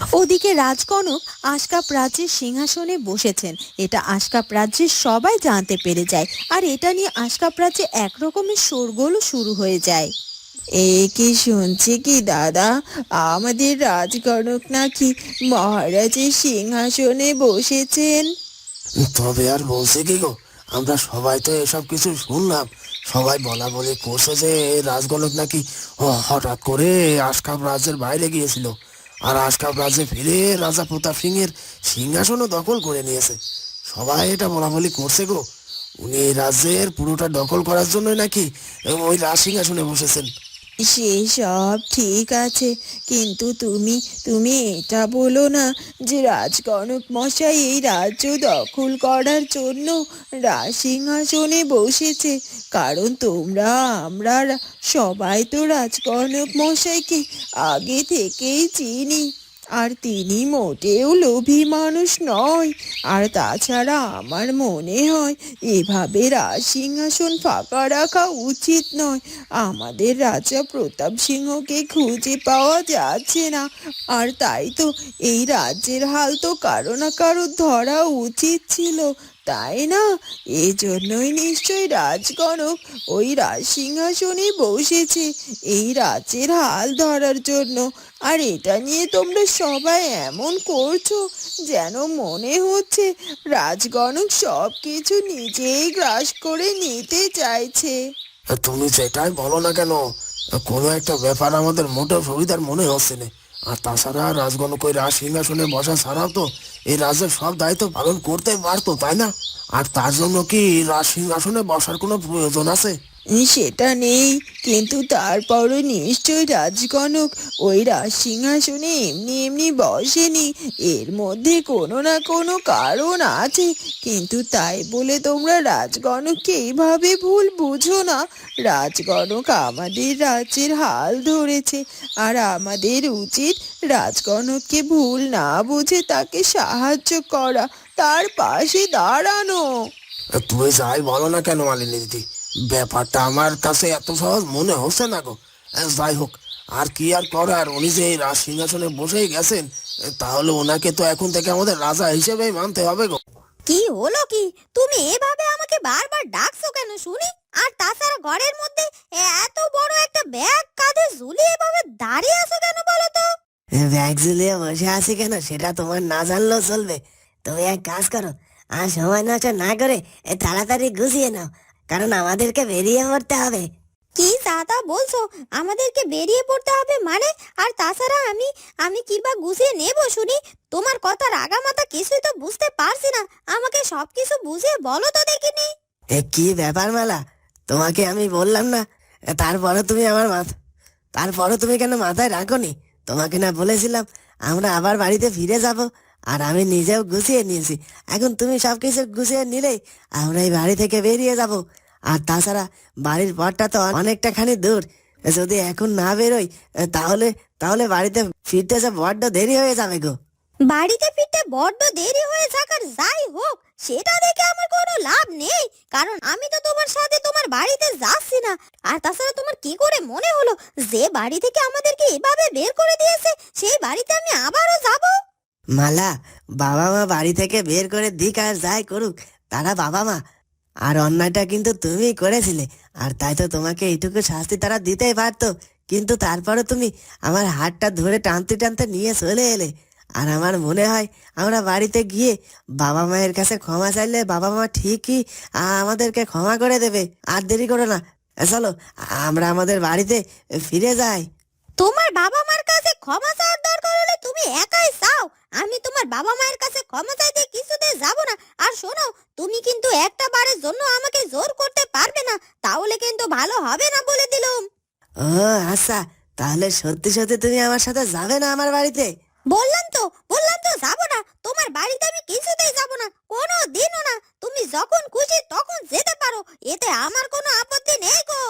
ওদিকে রাজকনক আশকাপ রাজ্যের সিংহাসনে বসেছেন। এটা আশকাপ রাজ্যের সবাই জানতে পেরে যায় আর এটা নিয়ে আশকাপ রাজ্যে একরকমের শোরগোল শুরু হয়ে যায়। এ কি শুনছি কি দাদা? আমাদের রাজকনক নাকি মহারাজের সিংহাসনে বসেছেন। তবে আর বলছে কি গো, আমরা সবাই তো এসব কিছু শুনলাম। সবাই বলা বলে করছে যে রাজগণক নাকি হঠাৎ করে আশকাপ রাজ্যের বাইরে গিয়েছিল। আর আজকাল রাজ্যে ফিরে রাজা প্রতাপ সিং এর সিংহাসনও দখল করে নিয়েছে। সবাই এটা বলা বলি করছে গো। উনি রাজ্যের পুরোটা দখল করার জন্য নাকি ওই রাজ সিংহাসনে বসেছেন। সেসব ঠিক আছে, কিন্তু তুমি তুমি এটা বলো না যে রাজকনক মশাই এই রাজ্য দখল করার জন্য রাজসিংহাসনে বসেছে। কারণ তোমরা, আমরা সবাই তো রাজকনক মশাইকে আগে থেকেই চিনি। আর তিনি মোটেও লোভী মানুষ নয়। আর তাছাড়া আমার মনে হয়, এভাবে রাজ সিংহাসন ফাঁকা রাখা উচিত নয়। আমাদের রাজা প্রতাপ সিংহকে খুঁজে পাওয়া যাচ্ছে না। আর তাই তো এই রাজ্যের হাল তো কারও না কারও ধরা উচিত ছিল। তাই না? এজন্যই নিশ্চয় রাজগণক ওই রাজ সিংহাসনে বসেছে। এই রাজ্যের হাল ধরার জন্য। আর এটা নিয়ে তোমরা সবাই এমন করছ যেন মনে হচ্ছে রাজগণক সব কিছু নিজেই গ্রাস করে নিতে চাইছে। তুমি যেটাই বলো না কেন, কোনো একটা ব্যাপার আমাদের মোটেও সুবিধার মনে হচ্ছে না। আর তাছাড়া রাজগণ কই রাজ সিংহাসনে বসা ছাড়াও তো এই রাজ্যের সব দায়িত্ব পালন করতে পারতো, তাই না? আর তার জন্য কি রাজ সিংহাসনে বসার কোনো প্রয়োজন আছে? সেটা নেই, কিন্তু তারপরও নিশ্চয় রাজগণক ওই রাজ সিংহাসনে এমনি এমনি বসেনি। এর মধ্যে কোনো না কোনো কারণ আছে, কিন্তু তাই বলে তোমরা রাজগণককে এইভাবে ভুল বুঝো না। রাজগণক আমাদের রাজ্যের হাল ধরেছে, আর আমাদের উচিত রাজগণককে ভুল না বুঝে তাকে সাহায্য করা। তার পাশে দাঁড়ানো। তুমি যাই বলো না কেন মালিনী দিদি? ব্যাপারটা আমার কাছে এত সহজ মনে হচ্ছে না গো। যাই হোক আর কি আর করার? উনি যে রাজ সিংহাসনে বসেই গেছেন তাহলে ওনাকে তো এখন থেকে আমাদের রাজা হিসেবেই মানতে হবে গো। কি হলো কি? তুমি এভাবে আমাকে বারবার ডাকছো কেন শুনি? আর তাছাড়া ঘরের মধ্যে এত বড় একটা ব্যাগ কাঁধে ঝুলিয়ে এভাবে দাঁড়িয়ে আছো কেন বলো তো? ব্যাগ ঝুলিয়ে বসে আছি কেন? সেটা তোমার না জানলেও চলবে। তুমি এক কাজ করো আর সময় নষ্ট না করে এ তাড়াতাড়ি গুছিয়ে নাও। কারণ আমাদেরকে বেরিয়ে পড়তে হবে। কি দাদা বলছো? আমাদেরকে বেরিয়ে পড়তে হবে মানে? আর তাছাড়া আমি আমি কিবা গুছিয়ে নেব শুনি? তোমার কথার আগামাতা কিছুই তো বুঝতে পারছি না। আমাকে সবকিছু বুঝিয়ে বলো তো দেখিনি। এ কি ব্যাপার মালা? তোমাকে আমি বললাম না। তারপরে তুমি আমার মাথা তারপরে তুমি কেন মাথায় রাখোনি তোমাকে না বলেছিলাম আমরা আবার বাড়িতে ফিরে যাব। আর আমি নিজেও গুছিয়ে নিয়েছি। এখন তুমি সবকিছু গুছিয়ে নিলেই আমরা এই বাড়ি থেকে বেরিয়ে যাব। আর তাছাড়া বাড়ির পথটা তো অনেকটা খানি দূর। যদি এখন না বেরোই তাহলে তাহলে বাড়িতে ফিরতে যে বড্ড দেরি হয়ে যাবে গো। বাড়িতে ফিরতে বড্ড দেরি হয়ে থাকার যাই হোক সেটা দেখে আমার কোনো লাভ নেই। কারণ আমি তো তোমার সাথে তোমার বাড়িতে যাচ্ছি না। আর তাছাড়া তোমার কি করে মনে হলো যে বাড়ি থেকে আমাদেরকে এভাবে বের করে দিয়েছে সেই বাড়িতে আমি আবারও যাব? মালা বাবা মা বাড়ি থেকে বের করে দিক আর যাই করুক তারা বাবা মা আর অন্যায়টা কিন্তু তুমি করেছিলে। আর তাই তো তোমাকে এইটুকু শাস্তি তারা দিতেই পারতো। কিন্তু তারপরে তুমি আমার হাতটা ধরে টানতে টানতে নিয়ে চলে এলে। আর আমার মনে হয় আমরা বাড়িতে গিয়ে বাবা মায়ের কাছে ক্ষমা চাইলে বাবা মা ঠিকই আমাদেরকে ক্ষমা করে দেবে। আর দেরি করো না। চলো, আমরা আমাদের বাড়িতে ফিরে যাই। তোমার বাবা মার কাছে ক্ষমা চাওয়ার দরকার হলে তুমি একাই চাও। আমি তোমার বাবা মায়ের কাছে ক্ষমা চাইতে কিছুতে যাব না আর শোনো তুমি কিন্তু একটা বারের জন্য আমাকে জোর করতে পারবে না তাহলে কিন্তু ভালো হবে না বলে দিলুম ও আচ্ছা তাহলে সত্যি সত্যি তুমি আমার সাথে যাবে না আমার বাড়িতে? বললাম তো বললাম তো যাব না। তোমার বাড়িতে আমি কিছুতেই যাব না। কোনো দিনও না। তুমি যখন খুশি তখন যেতে পারো। এতে আমার কোনো আপত্তি নেই গো।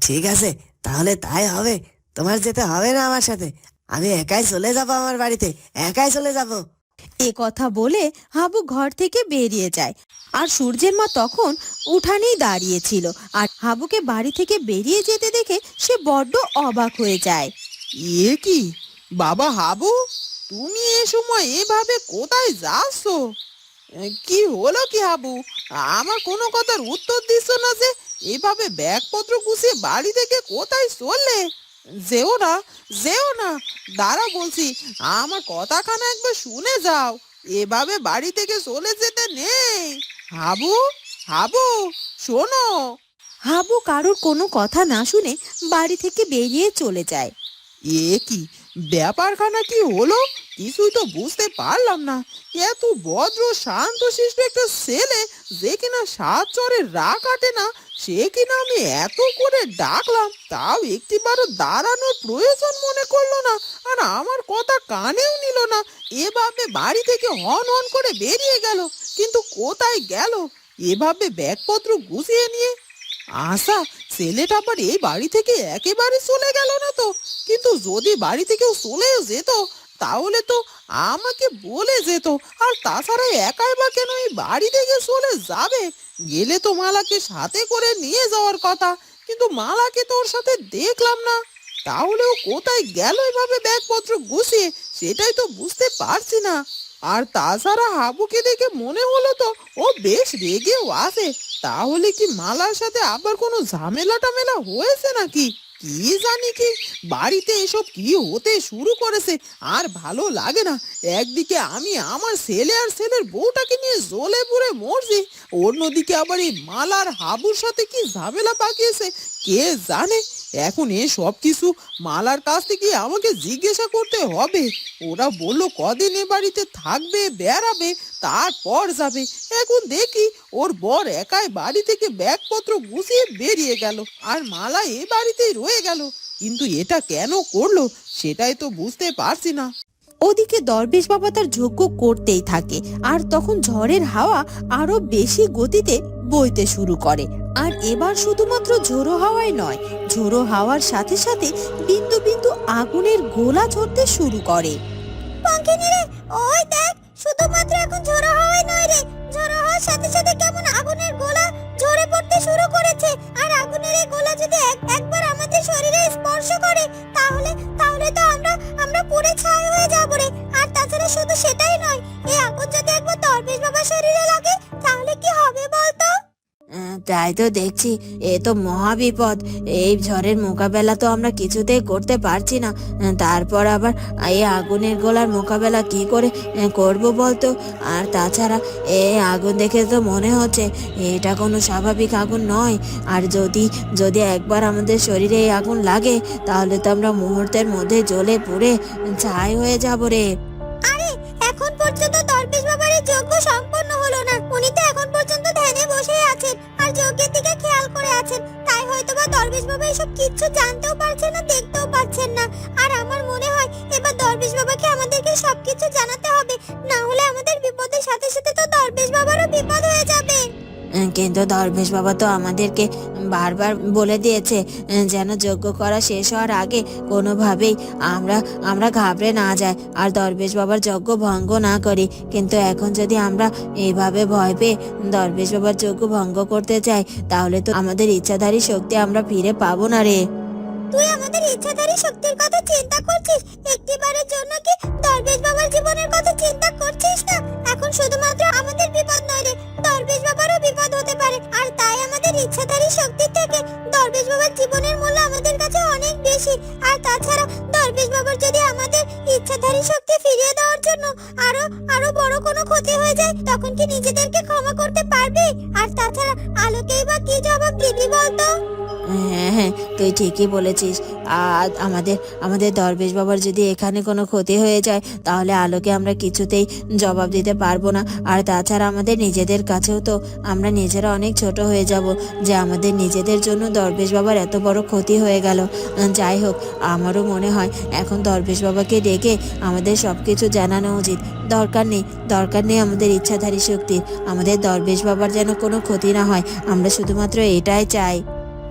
ঠিক আছে। তাহলে তাই হবে। তোমার যেতে হবে না আমার সাথে। আমি একাই চলে যাব আমার বাড়িতে। একাই চলে যাব। এ কথা বলে হাবু ঘর থেকে বেরিয়ে যায়। আর সূর্যের মা তখন উঠানেই দাঁড়িয়েছিল। আর হাবুকে বাড়ি থেকে বেরিয়ে যেতে দেখে সে বড্ড অবাক হয়ে যায়। ইয়ে কি? বাবা হাবু তুমি এ সময় এভাবে কোথায় এ, কি হলো কি হাবু? আমার কোনো কথার উত্তর দিচ্ছ না যে এভাবে ব্যাগপত্র গুছিয়ে বাড়ি থেকে কোথায় চললে? যেও না যেও না। দাঁড়া বলছি আমার কথাখানা একবার শুনে যাও। এভাবে বাড়ি থেকে চলে যেতে নেই। হাবু হাবু শোনো। হাবু কারোর কোনো কথা না শুনে বাড়ি থেকে বেরিয়ে চলে যায়। এ কি ব্যাপারখানা কি হলো? কিছুই তো বুঝতে পারলাম না। এত ভদ্র, শান্ত শিষ্ট একটা ছেলে যে কিনা সাত চরে রা কাটে না, সে কিনা আমি এত করে ডাকলাম, তাও একটিবারও দাঁড়ানোর প্রয়োজন মনে করল না, আর আমার কথা কানেও নিল না। এভাবে বাড়ি থেকে হন হন করে বেরিয়ে গেল, কিন্তু কোথায় গেল? এভাবে ব্যাগপত্র গুছিয়ে নিয়ে? আশা, ছেলেটা আবার এই বাড়ি থেকে একেবারে চলে গেল না তো? কিন্তু যদি বাড়ি থেকেও চলেও যেত তাহলে তো আমাকে বলে যেত, আর তাছাড়া একাই বা কেন এই বাড়ি থেকে চলে যাবে? গেলে তো মালাকে সাথে করে নিয়ে যাওয়ার কথা, কিন্তু মালাকে তো ওর সাথে দেখলাম না। তাহলে ও কোথায় গেল এভাবে ব্যাগপত্র গুছিয়ে, সেটাই তো বুঝতে পারছি না। আর তাছাড়া হাবুকে দেখে মনে হলো তো, ও বেশ রেগেও আছে। তাহলে কি মালার সাথে আবার কোনো ঝামেলা টামেলা হয়েছে নাকি? কি জানি কি, বাড়িতে এসব কি হতে শুরু করেছে আর ভালো লাগে না। একদিকে আমি আমার ছেলে আর ছেলের বউটাকে নিয়ে জ্বলে পুড়ে মরছি অন্যদিকে আবার এই মালার হাবুর সাথে কি ঝামেলা পাকিয়েছে? কে জানে? এখন এ সব কিছু মালার কাছ থেকে আমাকে জিজ্ঞাসা করতে হবে। ওরা বলল কদিন এ বাড়িতে থাকবে, বেড়াবে, তারপর যাবে। এখন দেখি, ওর বর একাই বাড়ি থেকে ব্যাগপত্র গুছিয়ে বেরিয়ে গেল আর মালা এ বাড়িতেই রয়ে গেল। কিন্তু এটা কেন করল, সেটাই তো বুঝতে পারছি না। ওদিকে দরবেশ বাবা তার যজ্ঞ করতেই থাকে। আর তখন ঝড়ের হাওয়া আরও বেশি গতিতে বইতে শুরু করে। আর এবার শুধুমাত্র ঝোড়ো হাওয়াই নয়, ঝোড়ো হাওয়ার সাথে সাথে বিন্দু বিন্দু আগুনের গোলা ঝরতে শুরু করে। ওই দেখ, শুধুমাত্র এখন ঝোড়ো হাওয়াই নয় রে। ঝোড়ো হাওয়ার সাথে সাথে কেমন আগুনের গোলা ঝরে পড়তে শুরু করেছে। আর আগুনের এই গোলা যদি এক- একবার আমাদের শরীরে স্পর্শ করে, তাহলে তাহলে তো আমরা আমরা পুড়ে ছাই আর শুধু সেটাই নয়, এই আগুন যদি একবার দরবেশ বাবার শরীরে লাগে, তাহলে কি হবে বলতো? তাই তো দেখছি, এ তো মহা বিপদ। এই ঝড়ের মোকাবেলা তো আমরা কিছুতেই করতে পারছি না। তারপর আবার এই আগুনের গোলার মোকাবেলা কি করে করব বলতো? আর তাছাড়া এই আগুন দেখে তো মনে হচ্ছে, এটা কোনো স্বাভাবিক আগুন নয়। আর যদি যদি একবার আমাদের শরীরে এই আগুন লাগে, তাহলে তো আমরা মুহূর্তের মধ্যে জ্বলে পুড়ে ছাই হয়ে যাব রে। না আর আমার মনে হয় এবার দরবেশ বাবাকে আমাদেরকে সবকিছু জানাতে হবে। না হলে আমাদের বিপদের সাথে সাথে তো দরবেশ বাবারও বিপদ হয়ে যাবে। কিন্তু দরবেশ বাবা তো আমাদেরকে বারবার বলে দিয়েছে যেন যজ্ঞ করা শেষ হওয়ার আগে কোনোভাবেই আমরা আমরা ঘাবড়ে না যাই আর দরবেশ বাবার যজ্ঞ ভঙ্গ না করি। কিন্তু এখন যদি আমরা এইভাবে ভয় পেয়ে দরবেশ বাবার যজ্ঞ ভঙ্গ করতে চাই, তাহলে তো আমাদের ইচ্ছাধারী শক্তি আমরা ফিরে পাবো না রে। তুই আমাদের ইচ্ছাধারী শক্তির কথা চিন্তা করছিস? একটিবারের জন্য কি দরবেশ বাবার জীবনের কথা চিন্তা করছিস না? এখন শুধুমাত্র আমাদের বিপদ নয় রে, দরবেশ বাবারও বিপদ হতে পারে। আর তাই আমাদের ইচ্ছাধারী শক্তি থেকে দরবেশ বাবার জীবনের মূল্য আমাদের কাছে অনেক বেশি। আর তাছাড়া দরবেশ বাবার যদি আমাদের ইচ্ছাধারী শক্তি ফিরিয়ে দেওয়ার জন্য আরও আরও বড় কোনো ক্ষতি হয়ে যায়, তখন কি নিজেদেরকে ক্ষমা করতে পারবে? আর তাছাড়া আলোকেই বা কি জবাব দিবি বলতো? হ্যাঁ হ্যাঁ তুই ঠিকই বলেছিস। আর আমাদের আমাদের দরবেশ বাবার যদি এখানে কোনো ক্ষতি হয়ে যায়, তাহলে আলোকে আমরা কিছুতেই জবাব দিতে পারব না। আর তাছাড়া আমাদের নিজেদের কাছেও তো আমরা নিজেরা অনেক ছোট হয়ে যাব, যে আমাদের নিজেদের জন্য দরবেশ বাবার এত বড় ক্ষতি হয়ে গেল। যাই হোক, আমারও মনে হয় এখন দরবেশ বাবাকে ডেকে আমাদের সব কিছু জানানো উচিত। দরকার নেই দরকার নেই আমাদের ইচ্ছাধারী শক্তির আমাদের দরবেশ বাবার যেন কোনো ক্ষতি না হয়, আমরা শুধুমাত্র এটাই চাই।